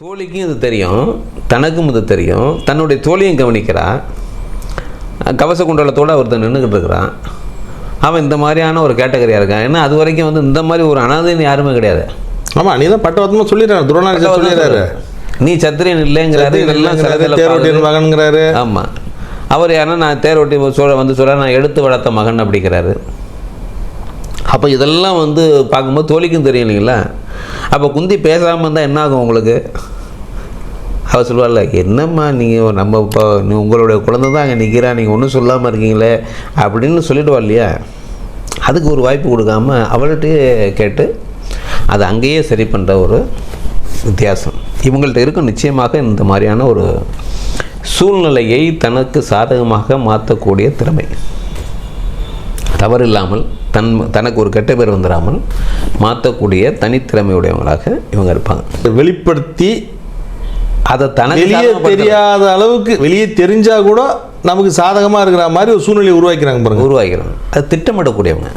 தோழிக்கும் இது தெரியும் தனக்கும் இது தெரியும். தன்னுடைய தோழியும் கவனிக்கிறா கவச குண்டலத்தோடு ஒருத்தன் நின்றுக்கிட்டு இருக்கிறான் அவன் இந்த மாதிரியான ஒரு கேட்டகரியாக இருக்கான். ஏன்னா அது வரைக்கும் வந்து இந்த மாதிரி ஒரு அனாதைன்னு யாருமே கிடையாது. ஆமா நீ தான் பட்டவத்தமாக சொல்லிடுறாரு துரோணாச்சார் சொல்லிடுறாரு. நீ சத்திரியன் இல்லைங்கிறாரு இதெல்லாம் தேரோட்டியன் மகன்கிறாரு ஆமாம் அவர் யாருன்னா நான் தேரோட்டி சோழ வந்து சொல்ல நான் எடுத்து வளர்த்த மகன் அப்படிங்கிறாரு. அப்போ இதெல்லாம் வந்து பார்க்கும்போது தோழிக்கும் தெரியும் இல்லைங்களா? அப்போ குந்தி பேசாமல் இருந்தால் என்ன ஆகும் உங்களுக்கு? அவர் சொல்லுவார்ல என்னம்மா நீங்கள் நம்ம இப்போ நீ உங்களுடைய குழந்தை தான் அங்கே நிற்கிறா நீங்கள் ஒன்றும் சொல்லாமல் இருக்கீங்களே? அப்படின்னு சொல்லிடுவா இல்லையா? அதுக்கு ஒரு வாய்ப்பு கொடுக்காம அவள்கிட்டயே கேட்டு அது அங்கேயே சரி பண்ணுற ஒரு வித்தியாசம். இவங்கள்ட்ட இருக்கும் நிச்சயமாக இந்த மாதிரியான ஒரு சூழ்நிலையை தனக்கு சாதகமாக மாற்றக்கூடிய திறமை. தவறில்லாமல் தன் தனக்கு ஒரு கெட்ட பேர் வந்துடாமல் மாற்றக்கூடிய தனித்திறமையுடையவங்களாக இவங்க இருப்பாங்க. வெளிப்படுத்தி அதை தனக்கு வெளியே தெரியாத அளவுக்கு வெளியே தெரிஞ்சா கூட நமக்கு சாதகமா இருக்கிற மாதிரி ஒரு சூழ்நிலையை உருவாக்கிறாங்க பாருங்க. உருவாக்கிறோம் அது திட்டமிடக்கூடியவங்க.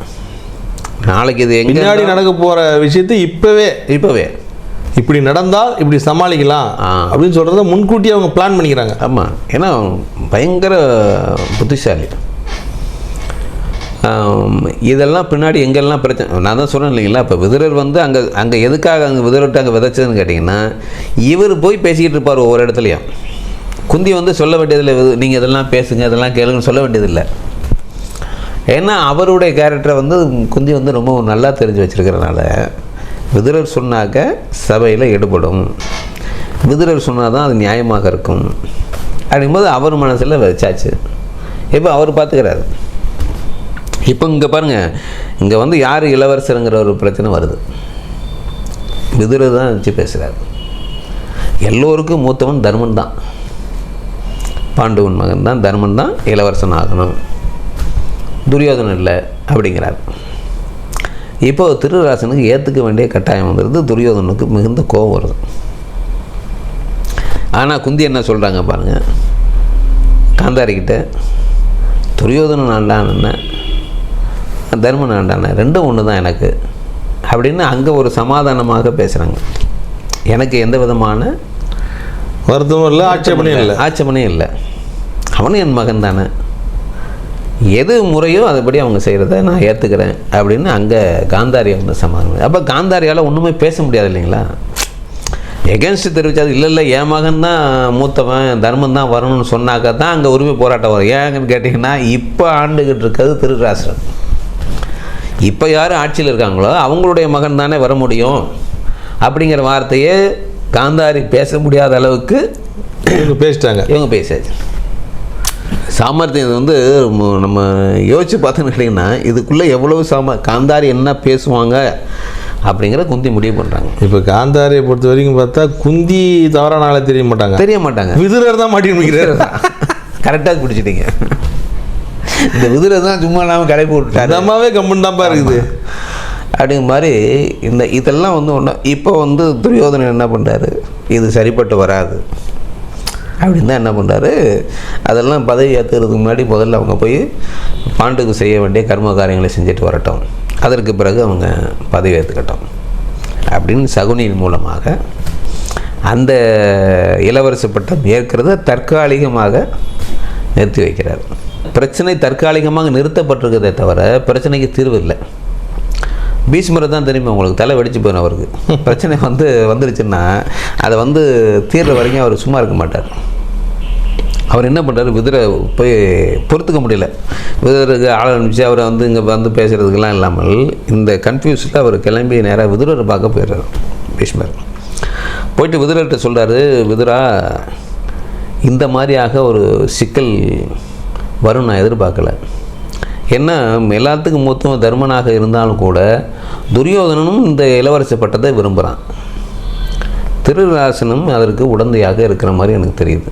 நாளைக்கு இது எங்க பின்னாடி நடக்க போற விஷயத்தை இப்பவே இப்போவே. இப்படி நடந்தால் இப்படி சமாளிக்கலாம். அப்படின்னு சொல்றத முன்கூட்டியே அவங்க பிளான் பண்ணிக்கிறாங்க. ஆமாம் ஏன்னா பயங்கர புத்திசாலி. இதெல்லாம் பின்னாடி எங்கெல்லாம் பிரச்சனை நான் தான் சொன்னேன் இல்லைங்களா? இப்போ விதுரர் வந்து அங்கே அங்கே எதுக்காக அங்கே விதுரர்கிட்ட அங்கே விதைச்சதுன்னு கேட்டிங்கன்னா இவர் போய் பேசிக்கிட்டு இருப்பார் ஒவ்வொரு இடத்துலையும். குந்தி வந்து சொல்ல வேண்டியதில்லை நீங்கள் இதெல்லாம் பேசுங்க இதெல்லாம் கேளுங்கன்னு சொல்ல வேண்டியதில்லை. ஏன்னா அவருடைய கேரக்டரை வந்து குந்தி வந்து ரொம்ப நல்லா தெரிஞ்சு வச்சுருக்கிறனால விதுரர் சொன்னாக்க சபையில் ஈடுபடும் விதுரர் சொன்னால் தான் அது நியாயமாக இருக்கும். அப்படிங்கும்போது அவர் மனசில் வச்சாச்சு. இப்போ அவர் பார்த்துக்கிறாரு இப்போ இங்கே பாருங்கள் இங்கே வந்து யார் இளவரசருங்கிற ஒரு பிரச்சனை வருது. விதுரர் தான் வச்சு பேசுகிறார் எல்லோருக்கும் மூத்தவன் தர்மன் தான். பாண்டுவன் மகன் தான் தர்மன் தான் இளவரசன் ஆகணும். துரியோதனன் இல்லை அப்படிங்கிறார். இப்போ திருராசனுக்கு ஏற்றுக்க வேண்டிய கட்டாயம் வந்துடுது துரியோதனுக்கு மிகுந்த கோபம் வருது. ஆனால் குந்தி என்ன சொல்கிறாங்க பாருங்கள் காந்தாரிக்கிட்ட துரியோதனன் ஆண்டான் என்ன தர்மன் ஆண்டான ரெண்டும் ஒன்று தான் எனக்கு. அப்படின்னு அங்கே ஒரு சமாதானமாக பேசுகிறாங்க எனக்கு எந்த விதமான வருத்தமும் இல்லை ஆட்சேபனையும் இல்லை. ஆட்சேபனே இல்லை. அவனும் என் மகன் தானே. எது முறையோ அதுபடி அவங்க செய்கிறத நான் ஏற்றுக்கிறேன் அப்படின்னு அங்கே காந்தாரி வந்து சமாதானம் அப்போ காந்தாரியால் ஒன்றுமே பேச முடியாது இல்லைங்களா? எகென்ஸ்ட் தெரிவிச்சாது இல்லை இல்லை என் மகன் தான் மூத்தவன் தர்மம் தான் வரணும்னு சொன்னாக்கா தான் அங்கே உரிமை போராட்டம் வரும். ஏங்கன்னு கேட்டிங்கன்னா இப்போ ஆண்டுகிட்டு இருக்கிறது திருராஷ்டிரம் இப்போ யார் ஆட்சியில் இருக்காங்களோ அவங்களுடைய மகன் தானே வர முடியும் அப்படிங்கிற வார்த்தையே காந்தாரி பேச முடியாத அளவுக்கு இவங்க பேசிட்டாங்க. இவங்க பேசாச்சு சாமர்த்தியம் இது வந்து நம்ம யோசிச்சு பார்த்தோன்னு கேட்டிங்கன்னா இதுக்குள்ளே எவ்வளவு சாம காந்தாரி என்ன பேசுவாங்க அப்படிங்கிற குந்தி முடிவு பண்ணுறாங்க இப்போ காந்தாரியை பொறுத்த வரைக்கும் பார்த்தா குந்தி தவறான ஆளை தெரிய மாட்டாங்க. தெரிய மாட்டாங்க. விதுரர் தான் மாட்டி கரெக்டாக பிடிச்சிட்டீங்க இந்த விதுரை தான் சும்மா இல்லாமல் கடைப்பி விட்டுட்டாரு அம்மாவே கம்முன்னு தான்ப்பா இருக்குது. அப்படிங்கிற மாதிரி இந்த இதெல்லாம் வந்து ஒன்று இப்போ வந்து துரியோதனன் என்ன பண்ணுறாரு இது சரிப்பட்டு வராது. அப்படின்னு தான் என்ன பண்ணுறாரு அதெல்லாம் பதவி ஏற்றுறதுக்கு முன்னாடி முதல்ல அவங்க போய் பாண்டுக்கு செய்ய வேண்டிய கர்ம காரியங்களை செஞ்சுட்டு வரட்டும். அதற்கு பிறகு அவங்க பதவி ஏற்றுக்கட்டும் அப்படின்னு சகுனியின் மூலமாக அந்த இளவரசு பட்டம் ஏற்கிறத தற்காலிகமாக நிறுத்தி வைக்கிறார். பிரச்சனை தற்காலிகமாக நிறுத்தப்பட்டிருக்கிறதே தவிர பிரச்சனைக்கு தீர்வு இல்லை. பீஷ்மரை தான் தெரியுமா உங்களுக்கு? தலை வெடிச்சு போயிடும் அவருக்கு. பிரச்சனை வந்து வந்துருச்சுன்னா அதை வந்து தீர்ற வரைக்கும் அவர் சும்மா இருக்க மாட்டார். அவர் என்ன பண்ணுறாரு விதுரை போய் பொறுத்துக்க முடியல. விதுரருக்கு ஆள் அனுப்பிச்சு அவரை வந்து இங்கே வந்து பேசுகிறதுக்கெல்லாம் இல்லாமல் இந்த கன்ஃபியூஸில் அவர் கிளம்பி நேராக விதுரரை பார்க்க போயிடுறாரு பீஷ்மர். போயிட்டு விதுரர்கிட்ட சொல்கிறாரு விதுரா இந்த மாதிரியாக ஒரு சிக்கல் வரும் நான் எதிர்பார்க்கல. என்ன எல்லாத்துக்கும் மொத்தம் தர்மனாக இருந்தாலும் கூட துரியோதனனும் இந்த இளவரசி பட்டத்தை விரும்புகிறான் திருராசனும் அதற்கு உடந்தையாக இருக்கிற மாதிரி எனக்கு தெரியுது.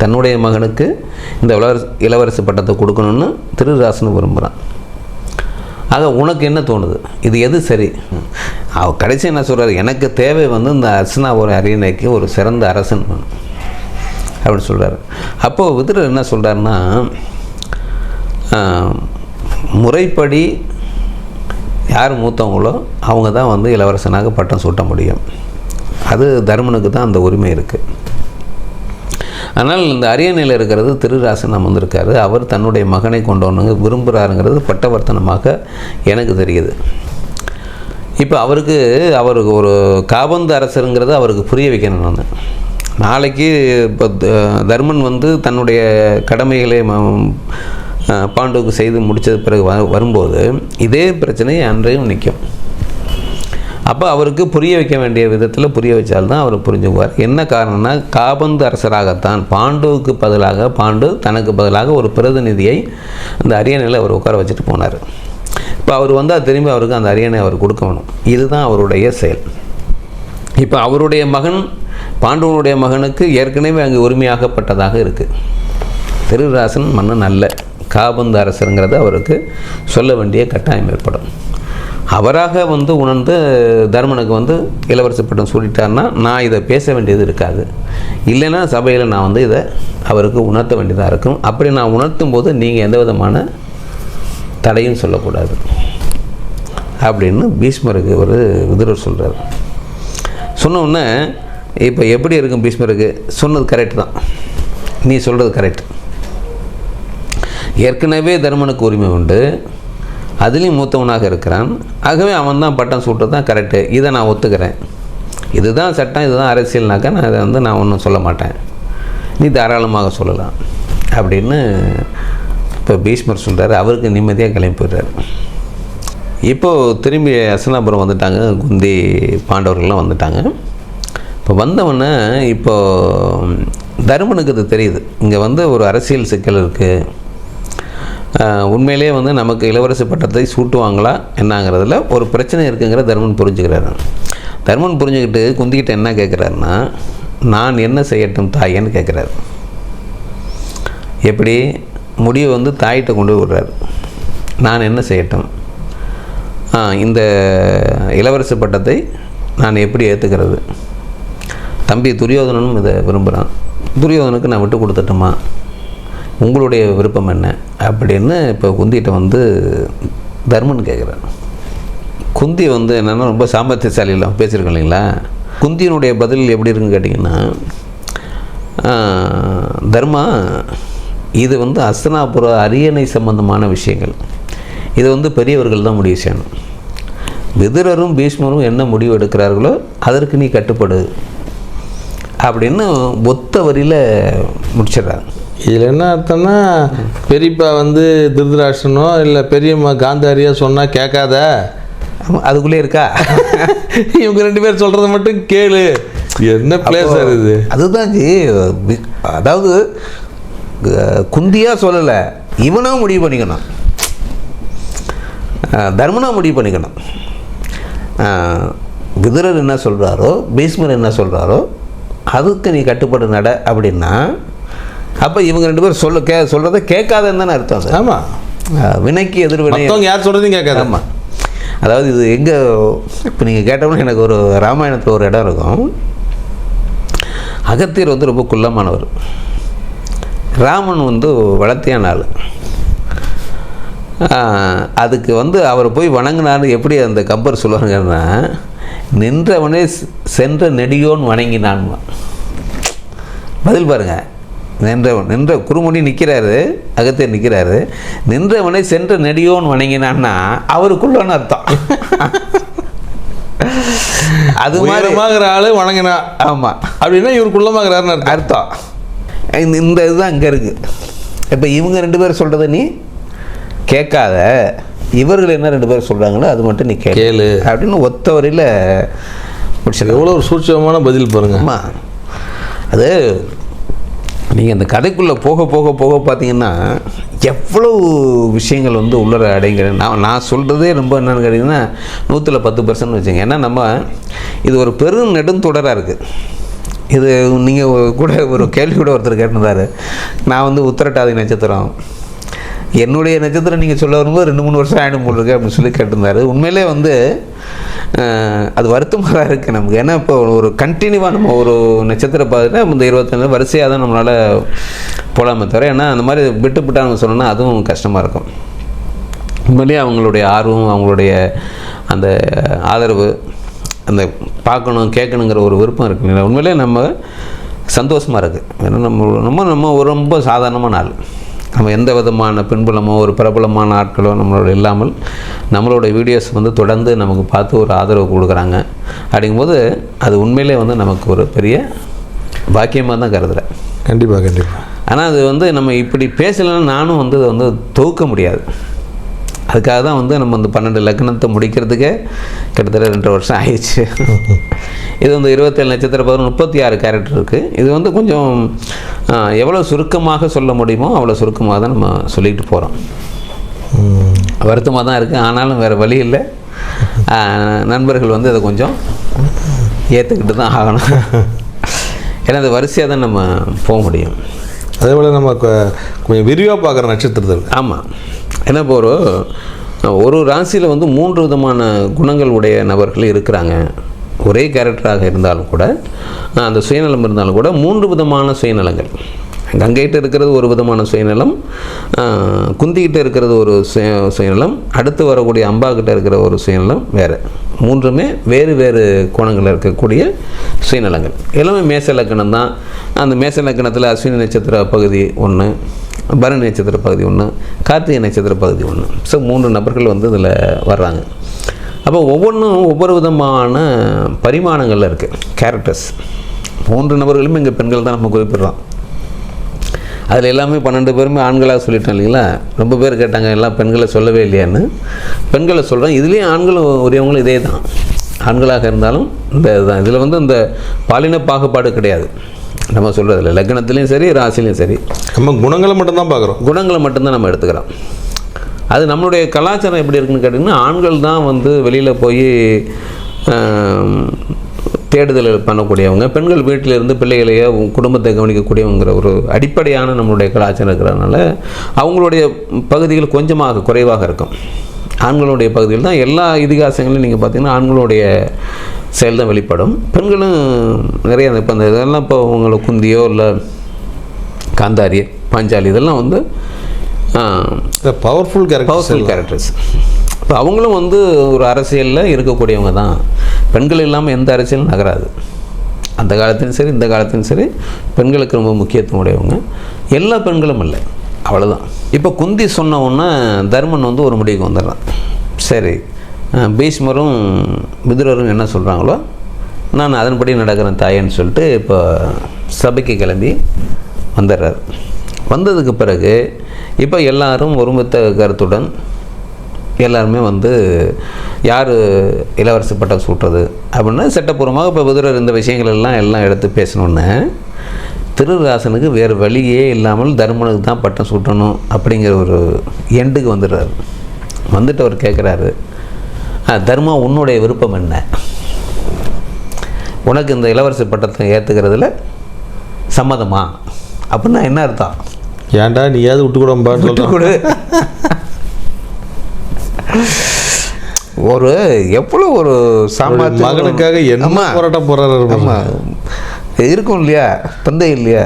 தன்னுடைய மகனுக்கு இந்த இளவரச இளவரசி பட்டத்தை கொடுக்கணும்னு திருராசனும் விரும்புகிறான் ஆக உனக்கு என்ன தோணுது? இது எது சரி? அவ கடைசி என்ன சொல்கிறார் எனக்கு தேவை வந்து இந்த அர்ச்சனாவோட அரியணைக்கு ஒரு சிறந்த அரசன் வேணும். அப்படின்னு சொல்கிறார் அப்போது விதிரர் என்ன சொல்கிறாருன்னா முறைப்படி யார் மூத்தவங்களோ அவங்க தான் வந்து இளவரசனாக பட்டம் சூட்ட முடியும். அது தர்மனுக்கு தான் அந்த உரிமை இருக்குது ஆனால் இந்த அரியணையில் இருக்கிறது திருராசன் வந்திருக்காரு அவர் தன்னுடைய மகனை கொண்டு வரணுங்க விரும்புகிறாருங்கிறது பட்டவர்த்தனமாக எனக்கு தெரியுது. இப்போ அவருக்கு அவருக்கு ஒரு காபந்து அரசருங்கிறத அவருக்கு புரிய வைக்கணும் நான். நாளைக்கு இப்போ த- தர்மன் வந்து தன்னுடைய கடமைகளை ம- செய்து முடித்தது பிறகு வ- வரும்போது இதே பிரச்சனை அன்றையும் நிற்கும் அப்போ அவருக்கு புரிய வைக்க வேண்டிய விதத்தில் புரிய வச்சால்தான் அவர் புரிஞ்சுக்குவார். என்ன காரணம்னா காபந்து அரசராகத்தான் பாண்டுவுக்கு பதிலாக பாண்டு தனக்கு பதிலாக ஒரு பிரதிநிதியை அந்த அரியணையில் அவர் உட்கார வச்சுட்டு போனார். இப்போ அவர் வந்தால் திரும்பி அவருக்கு அந்த அரியணை அவர் கொடுக்கணும். இதுதான் அவருடைய செயல். இப்போ அவருடைய மகன் பாண்டவனுடைய மகனுக்கு ஏற்கனவே அங்கே உரிமையாகப்பட்டதாக இருக்குது திருராசன் மன்னன் அல்ல காபந்து அரசருங்கிறத அவருக்கு சொல்ல வேண்டிய கட்டாயம் ஏற்படும். அவராக வந்து உணர்ந்து தர்மனுக்கு வந்து இளவரசு பட்டம் சொல்லிட்டாருன்னா நான் இதை பேச வேண்டியது இருக்காது. இல்லைன்னா சபையில் நான் வந்து இதை அவருக்கு உணர்த்த வேண்டியதாக இருக்கும். அப்படி நான் உணர்த்தும் போது நீங்கள் எந்த விதமான தடையும் சொல்லக்கூடாது. அப்படின்னு பீஷ்மருக்கு ஒரு விதுரர் சொல்கிறார் சொன்ன உடனே இப்போ எப்படி இருக்கும் பீஷ்மருக்கு? சொன்னது கரெக்ட் தான். நீ சொல்கிறது கரெக்ட் ஏற்கனவே தர்மனுக்கு உரிமை உண்டு. அதுலேயும் மூத்தவனாக இருக்கிறான். ஆகவே அவன் தான் பட்டம் சூட்டு தான் கரெக்டு இதை நான் ஒத்துக்கிறேன். இதுதான் சட்டம் இதுதான் அரசியல்னாக்கா நான் இதை வந்து நான் ஒன்றும் சொல்ல மாட்டேன். நீ தாராளமாக சொல்லலாம். அப்படின்னு இப்போ பீஷ்மர் சொல்கிறார் அவருக்கு நிம்மதியாக கிளம்பி போயிடுறாரு. இப்போது திரும்பி அசனாபுரம் வந்துட்டாங்க. குந்தி பாண்டவர்கள்லாம் வந்துட்டாங்க. இப்போ வந்தவொடனே இப்போ தருமனுக்கு இது தெரியுது. இங்கே வந்து ஒரு அரசியல் சிக்கல் இருக்குது உண்மையிலேயே வந்து நமக்கு இளவரசி பட்டத்தை சூட்டுவாங்களா என்னங்கிறதுல ஒரு பிரச்சனை இருக்குங்கிற தர்மன் புரிஞ்சுக்கிறாரு. தர்மன் புரிஞ்சுக்கிட்டு குந்திக்கிட்ட என்ன கேட்குறாருன்னா நான் என்ன செய்யட்டும் தாயேன்னு கேட்குறாரு எப்படி? முடிவை வந்து தாயிட்ட கொண்டு விடுறாரு. நான் என்ன செய்யட்டும்? இந்த இளவரசு பட்டத்தை நான் எப்படி ஏற்றுக்கிறது தம்பி துரியோதனனும் இதை விரும்புகிறான். துரியோதனுக்கு நான் விட்டு கொடுத்துட்டோமா உங்களுடைய விருப்பம் என்ன? அப்படின்னு இப்போ குந்திகிட்ட வந்து தர்மன் கேட்குறேன். குந்தி வந்து என்னென்னா ரொம்ப சாமர்த்தியசாலியில் பேசியிருக்கோம் இல்லைங்களா? குந்தியினுடைய பதில் எப்படி இருக்குன்னு கேட்டிங்கன்னா தர்மா இது வந்து அஸ்தனாபுர அரியணை சம்பந்தமான விஷயங்கள். இது வந்து பெரியவர்கள் தான் முடிவு செய்யணும். விதுரரும் பீஷ்மரும் என்ன முடிவு எடுக்கிறார்களோ அதற்கு நீ கட்டுப்படு. அப்படின்னு ஒத்த வரியில் முடிச்சிடுறாங்க. இதில் என்ன அர்த்தம்னா பெரியப்பா வந்து திருதராஷ்டனோ இல்லை பெரியம்மா காந்தாரியா சொன்னால் கேட்காத? அதுக்குள்ளே இருக்கா? இவங்க ரெண்டு பேர் சொல்கிறத மட்டும் கேளு. என்ன பிளேஸ் இது? அதுதான் ஜி அதாவது அஹ், குந்தியா சொல்லலை இவனா முடிவு பண்ணிக்கணும். அஹ், தர்மனா முடிவு பண்ணிக்கணும். விதுரர் என்ன சொல்கிறாரோ பீஷ்மர் என்ன சொல்கிறாரோ அதுக்கு நீ கட்டுப்பட்டு நட அப்படின்னா அப்போ இவங்க ரெண்டு பேரும் சொல்ல கே சொல்கிறத கேட்காதன்னு தானே அர்த்தம் ஆமாம் வினைக்கு எதிர்வினை. யார் சொல்கிறதையும் கேட்காத. ஆமாம் அதாவது இது எங்கே இப்போ நீங்கள் கேட்டோம்னா எனக்கு ஒரு ராமாயணத்தில் ஒரு இடம் இருக்கும். அகத்தியர் வந்து ரொம்ப குள்ளமானவர். ராமன் வந்து வளர்த்தியான ஆள். அதுக்கு வந்து அவர் போய் வணங்கினாரு எப்படி அந்த கம்பர் சொல்லுவாங்கன்னா நின்றவனே சென்ற நெடியோன் வணங்கினான். பதில் பாருங்க. நின்றவன் நின்ற குறுமுடி நிற்கிறாரு அகத்தியர் நிற்கிறாரு நின்றவனை சென்ற நெடியோன் வணங்கினான்னா அவருக்குள்ளன்னு அர்த்தம். அது மாதிரி உயரமாகிற ஆளு வணங்கினா. ஆமாம் அப்படின்னா இவர் குள்ளமாகிறாருன்னு அர்த்தம். இந்த இதுதான் அங்கே இருக்கு. இப்போ இவங்க ரெண்டு பேரும் சொல்கிறத நீ கேட்காத. இவர்கள் என்ன ரெண்டு பேரும் சொல்கிறாங்களோ அது மட்டும் நீ கேளு. கேளு. அப்படின்னு ஒத்த வரையில் முடிச்சிருக்க எவ்வளோ ஒரு சூட்சமான பதில் பாருங்க. ஆமாம் அது நீங்கள் அந்த கதைக்குள்ளே போக போக போக பார்த்தீங்கன்னா எவ்வளவு விஷயங்கள் வந்து உள்ளர அடைங்கிற நான் நான் சொல்கிறதே ரொம்ப என்னென்னு கேட்டிங்கன்னா நூற்றில் பத்து பர்சன்ட் வச்சுங்க. ஏன்னா நம்ம இது ஒரு பெரும் நெடுந்தொடராக இருக்குது இது நீங்கள் கூட ஒரு கேள்வி கூட ஒருத்தர் கேட்டிருந்தாரு. நான் வந்து உத்திரட்டாதி நட்சத்திரம். என்னுடைய நட்சத்திரம் நீங்கள் சொல்ல வரும்போது ரெண்டு மூணு வருஷம் ஆகிடும் போல் இருக்கு அப்படின்னு சொல்லி கேட்டிருந்தாரு. உண்மையிலே வந்து அது வருத்தமாக தான் இருக்குது நமக்கு. ஏன்னா இப்போ ஒரு கண்டினியூவாக நம்ம ஒரு நட்சத்திரம் பார்த்துட்டா இந்த இருபத்தஞ்சு வரிசையாக தான் நம்மளால் போகலாமே தவிர ஏன்னா அந்த மாதிரி விட்டு விட்டாங்க சொன்னோன்னா அதுவும் கஷ்டமாக இருக்கும். உண்மையிலேயே அவங்களுடைய ஆர்வம் அவங்களுடைய அந்த ஆதரவு அந்த பார்க்கணும் கேட்கணுங்கிற ஒரு விருப்பம் இருக்கு இல்லையா? உண்மையிலே நம்ம சந்தோஷமாக இருக்குது ஏன்னா நம்ம நம்ம நம்ம ஒரு ரொம்ப சாதாரணமான ஆள். நம்ம எந்த விதமான பின்புலமோ ஒரு பிரபலமான ஆட்களோ நம்மளோட இல்லாமல் நம்மளோட வீடியோஸ் வந்து தொடர்ந்து நமக்கு பார்த்து ஒரு ஆதரவு கொடுக்குறாங்க. அப்படிங்கும்போது அது உண்மையிலே வந்து நமக்கு ஒரு பெரிய பாக்கியமாக தான் கருதுகிறேன் கண்டிப்பாக கண்டிப்பாக ஆனால் அது வந்து நம்ம இப்படி பேசலைன்னா நானும் வந்து அதை வந்து தொகுக்க முடியாது. அதுக்காக தான் வந்து நம்ம இந்த பன்னெண்டு லக்னத்தை முடிக்கிறதுக்கே கிட்டத்தட்ட ரெண்டு வருஷம் ஆயிடுச்சு. இது வந்து இருபத்தேழு நட்சத்திர பதினொன்று முப்பத்தி ஆறு கேரக்டர் இருக்குது இது வந்து கொஞ்சம் எவ்வளோ சுருக்கமாக சொல்ல முடியுமோ அவ்வளோ சுருக்கமாக தான் நம்ம சொல்லிட்டு போகிறோம் வருத்தமாக தான் இருக்குது ஆனாலும் வேறு வழி இல்லை. நண்பர்கள் வந்து அதை கொஞ்சம் ஏற்றுக்கிட்டு தான் ஆகணும். ஏன்னா அது வரிசையாக தான் நம்ம போக முடியும். அதே போல் நம்ம கொஞ்சம் விரிவாக பார்க்குற நட்சத்திரத்தில். ஆமாம் ஏன்னா இப்போ ஒரு ஒரு ராசியில் வந்து மூன்று விதமான குணங்கள் உடைய நபர்கள் இருக்கிறாங்க. ஒரே கேரக்டராக இருந்தாலும் கூட அந்த சுயநலம் இருந்தாலும் கூட மூன்று விதமான சுயநலங்கள். கங்கைகிட்ட இருக்கிறது ஒரு விதமான சுயநலம் அஹ், குந்திக்கிட்ட இருக்கிறது ஒரு சுய சுயநலம் அடுத்து வரக்கூடிய அம்பாக்கிட்ட இருக்கிற ஒரு சுயநலம் வேறு. மூன்றுமே வேறு வேறு கோணங்களில் இருக்கக்கூடிய சுயநலங்கள். எல்லாமே மேச லக்கணம் தான். அந்த மேச லக்கணத்தில் அஸ்வினி நட்சத்திர பகுதி ஒன்று பரணி நட்சத்திர பகுதி ஒன்று கார்த்திகை நட்சத்திர பகுதி ஒன்று ஸோ மூன்று நபர்கள் வந்து இதில் வர்றாங்க. அப்போ ஒவ்வொன்றும் ஒவ்வொரு விதமான பரிமாணங்களில் இருக்குது கேரக்டர்ஸ் மூன்று நபர்களுமே இங்கே பெண்கள் தான் நம்ம குறிப்பிடுறோம். அதில் எல்லாமே பன்னெண்டு பேருமே ஆண்களாக சொல்லிட்டோம் இல்லைங்களா? ரொம்ப பேர் கேட்டாங்க எல்லாம் பெண்களை சொல்லவே இல்லையான்னு. பெண்களை சொல்கிறேன் இதுலேயும் ஆண்களும் உரியவங்களும் இதே தான். ஆண்களாக இருந்தாலும் இந்த இதுதான். இதில் வந்து இந்த பாலின பாகுபாடு கிடையாது. நம்ம சொல்கிறதில்ல லக்னத்துலேயும் சரி ராசிலையும் சரி. நம்ம குணங்களை மட்டும்தான் பார்க்குறோம். குணங்களை மட்டும்தான் நம்ம எடுத்துக்கிறோம். அது நம்மளுடைய கலாச்சாரம் எப்படி இருக்குன்னு கேட்டிங்கன்னா ஆண்கள் தான் வந்து வெளியில் போய் தேடுதல் பண்ணக்கூடியவங்க. பெண்கள் வீட்டில் இருந்து பிள்ளைகளையோ குடும்பத்தை கவனிக்கக்கூடியவங்கிற ஒரு அடிப்படையான நம்மளுடைய கலாச்சாரம் இருக்கிறதுனால அவங்களுடைய பகுதிகள் கொஞ்சமாக குறைவாக இருக்கும். ஆண்களுடைய பகுதியில் தான் எல்லா இதிகாசங்களையும் நீங்கள் பார்த்தீங்கன்னா ஆண்களுடைய செயல் தான் வெளிப்படும். பெண்களும் நிறைய இப்போ அந்த இதெல்லாம் இப்போ உங்களுக்கு குந்தியோ இல்லை காந்தாரி பாஞ்சாலி இதெல்லாம் வந்து பவர்ஃபுல் கேரக்டர் பவர்ஃபுல் கேரக்டர்ஸ் இப்போ அவங்களும் வந்து ஒரு அரசியலில் இருக்கக்கூடியவங்க தான். பெண்கள் இல்லாமல் எந்த அரசியலும் நகராது. அந்த காலத்திலும் சரி இந்த காலத்திலும் சரி பெண்களுக்கு ரொம்ப முக்கியத்துவம் உடையவங்க. எல்லா பெண்களும் இல்லை. அவ்வளோதான் இப்போ குந்தி சொன்ன உடனே தர்மன் வந்து ஒரு முடிவுக்கு வந்துடுறான். சரி பீஷ்மரும் விதுரரும் என்ன சொல்கிறாங்களோ நான் அதன்படி நடக்கிறேன் தாயேன்னு சொல்லிட்டு இப்போ சபைக்கு கிளம்பி வந்துடுறாரு. வந்ததுக்கு பிறகு இப்போ எல்லாரும் ஒருமித்த கருத்துடன் எல்லாருமே வந்து யார் இளவரசி பட்டம் சூட்டுறது அப்படின்னு சட்டப்பூர்வமாக இப்போ விதுரர் இந்த விஷயங்கள் எல்லாம் எல்லாம் எடுத்து பேசணுன்னே திருராசனுக்கு வேறு வழியே இல்லாமல் தர்மனுக்கு தான் பட்டம் சூட்டணும் அப்படிங்கிற ஒரு எண்டுக்கு வந்துடுறாரு. வந்துட்டு அவர் கேட்குறாரு தர்மா உன்னுடைய விருப்பம் என்ன? உனக்கு இந்த இளவரசி பட்டத்தை ஏற்றுக்கிறதுல சம்மதமா? அப்படின்னா என்ன அர்த்தம்? ஏன்டா நீயாவது விட்டு கூடம்பான்னு கொடு ஒரு எவ்வளோ ஒரு சாமர்த்தியம். மகனுக்காக என்ன. போராட்டம் ஆமா இருக்கும் இல்லையா? தந்தை இல்லையா?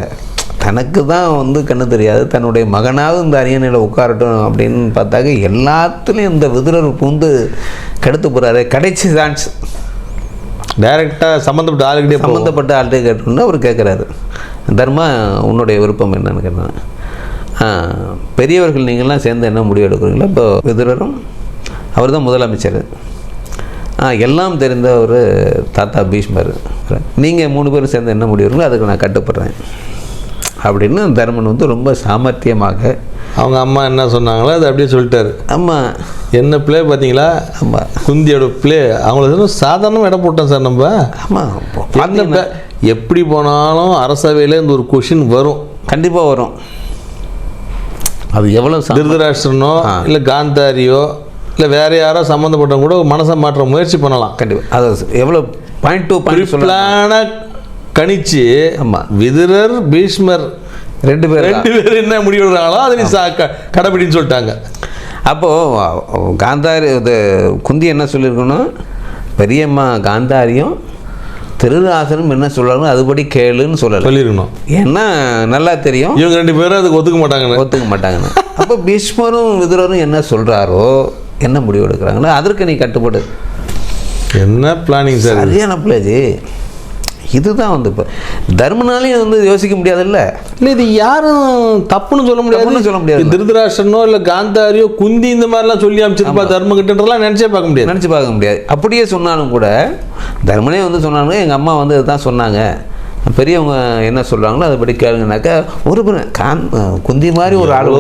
தனக்கு தான் வந்து கண்ணு தெரியாது. தன்னுடைய மகனாவது இந்த அரியணையில் உட்காரட்டும் அப்படின்னு பார்த்தாக்க எல்லாத்துலேயும் இந்த விதுரர் பூந்து கெடுத்து போகிறாரு கடைசி சான்ஸ் டைரக்டாக சம்மந்தப்பட்ட ஆளுகிட்டே போகும். சம்மந்தப்பட்ட ஆள்கிட்ட கேட்டோன்னு அவர் கேட்குறாரு தர்மா உன்னுடைய விருப்பம் என்னன்னு கேட்டேன் "ஆ, பெரியவர்கள் நீங்கள்லாம் சேர்ந்து என்ன முடிவு எடுக்கிறீங்களோ? இப்போ விதுரரும் அவர் தான் முதலமைச்சர் எல்லாம் தெரிந்த ஒரு தாத்தா பீஷ்மர். நீங்கள் மூணு பேரும் சேர்ந்து என்ன முடிவு எடுக்கிறீங்களோ அதுக்கு நான் கட்டுப்படுறேன். அப்படின்னு தர்மன் வந்து ரொம்ப சாமர்த்தியமாக அவங்க அம்மா என்ன சொன்னாங்களோ அதை அப்படியே சொல்லிட்டாரு. ஆமாம் என்ன பிளே பார்த்தீங்களா? ஆமாம் குந்தியோட பிளே. அவங்கள சாதாரண இடம் போட்டோம் சார் நம்ம. ஆமாம் எப்படி போனாலும் அரசவையில் இந்த ஒரு கொஷின் வரும். கண்டிப்பாக வரும். அது எவ்வளோ திருதராஷ்டிரனோ. இல்லை காந்தாரியோ இல்லை வேற யாரோ சம்மந்தப்பட்டவங்க கூட மனசை மாற்ற முயற்சி பண்ணலாம். கண்டிப்பாக அது எவ்வளோ பாயிண்ட் டூ பாயிண்ட் பிளான கணிச்சு ஆமா. விதுரர் பீஷ்மர் ரெண்டு பேர் ரெண்டு பேரும் என்ன முடிவு எடுக்கிறாங்களோ அதை நீ சா- கடைபிடின்னு சொல்லிட்டாங்க. அப்போது காந்தாரி இது குந்தி என்ன சொல்லியிருக்கணும்? பெரியம்மா காந்தாரியும் திருராசனும் என்ன சொல்கிறாங்க அதுபடி கேளுன்னு சொல்லலை. சொல்லியிருக்கணும் ஏன்னா நல்லா தெரியும். இவங்க ரெண்டு பேரும் அதுக்கு ஒத்துக்க மாட்டாங்கன்னு. ஒத்துக்க மாட்டாங்கன்னு. அப்போ பீஷ்மரும் விதுரரும் என்ன சொல்கிறாரோ என்ன முடிவு எடுக்கிறாங்களோ அதற்கு நீ கட்டுப்படு. என்ன பிளானிங் சார்? சரியான பிளேஜ் இதுதான் வந்து இப்போ தர்மனாலையும் வந்து யோசிக்க முடியாதுல்ல? இல்ல இது யாரும் தப்புன்னு சொல்ல முடியாது. தப்புன்னு சொல்ல முடியாது. இது திருதராஷ்டிரனோ இல்ல காந்தாரியோ குந்தி இந்த மாதிரிலாம் சொல்லி அமைச்சிருப்பா தர்மகிட்டன்றலாம் நினைச்சே பார்க்க முடியாது. நினச்சி பார்க்க முடியாது. அப்படியே சொன்னாலும் கூட தர்மனே வந்து சொன்னாங்க எங்கள் அம்மா வந்து இதுதான் சொன்னாங்க. பெரியவங்க என்ன சொல்கிறாங்களோ அதை படி கேளுங்கனாக்கா ஒரு கான் குந்தி மாதிரி ஒரு ஆள் ஓ.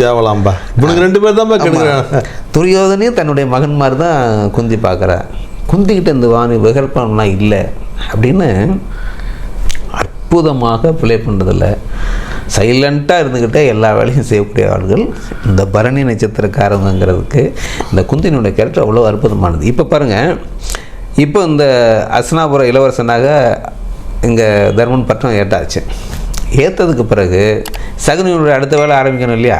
தேவலாம்பா. இவனுக்கு ரெண்டு பேர் தான் கெடுக்கிறாங்க துரியோதனையும் தன்னுடைய மகன் மாதிரி தான் குந்தி பார்க்குறா. குந்திக்கிட்ட இந்த வாணி விகல்பம்லாம் இல்லை. அப்படின்னு அற்புதமாக ப்ளே பண்ணுறதில்ல சைலண்ட்டாக இருந்துக்கிட்டே எல்லா வேலையும் செய்யக்கூடிய ஆள்கள் இந்த பரணி நட்சத்திரக்காரங்கிறதுக்கு இந்த குந்தினுடைய கேரக்டர் அவ்வளோ அற்புதமானது. இப்போ பாருங்கள் இப்போ இந்த அஸ்னாபுர இளவரசனாக இங்கே தர்மன் பட்டம் ஏட்டாச்சு. ஏற்றதுக்கு பிறகு சகுனியோட அடுத்த வேலை ஆரம்பிக்கணும் இல்லையா?